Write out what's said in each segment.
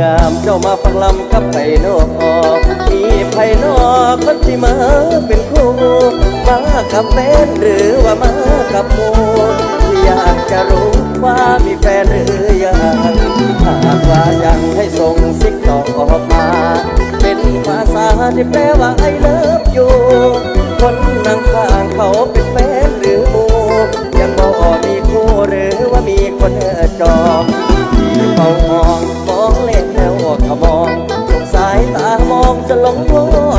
งามเจ้ามาฟังลำกับไผ่นอกมีไผ่นอกคนที่มาเป็นคู่มากับแฟนหรือว่ามากับมูอยากจะรู้ว่ามีแฟนหรือยังหากว่ายังให้ส่งสิ่งต่อมาเป็นภาษาที่แปลว่าไอเลิฟอยู่คนนั่งข้างเขาเป็นแฟนหรือมูยังบ่มีคู่หรือว่ามีคนจอ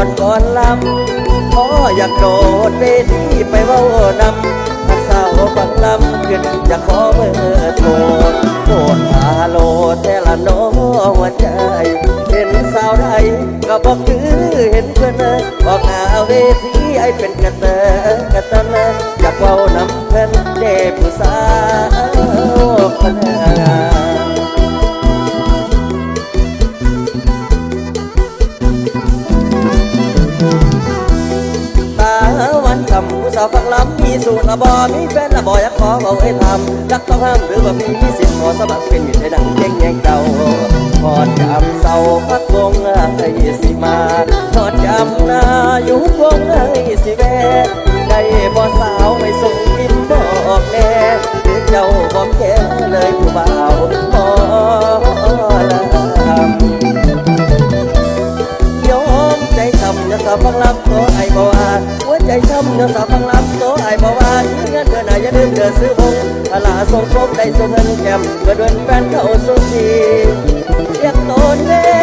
โทษก่อนลำพออยากโดดเวทีไปเว้านำทักสาวบักลำขึ้นจะขอเบอร์โทรโทษฮาโลแต่ละน้องหัวใจ เห็นสาวใดก็บอกคือเห็นเพื่อนบอกหน้าเวทีไอเป็นกระเตอกระตนเลยอยากเว้านำเพื่อนเด็ผู้สาว สาวฟังลำมีสูตรละบอมีแฟนละบออยากขอเอาให้ทำรักต้องห้ามหรือว่ามีสิทธิ์ขอสมัครเป็นมิตรให้ดังเก่งแย่งเก่าทอดจำเศร้าพักวงให้สิมาทอดจำนาอยู่วงให้สิแวได้บ่สาวไม่ส่งยิ้มบอกแน่หรือเจ้าบอกแค่เลยผู้บ่าวหมอลำยอมใจช้ำอย่าสาวฟังลำ โตไอ้บ่าวาหัวใจช้ำเงาสาวฟังลำโตไอ้บ่าวาเงินเมื่อไหร่อย่าลืมเดินซื้อวงตลาดส่งครบได้ส่งเงินแกมเมื่อเดินแฟนเข้าสุขีเรียกโตเน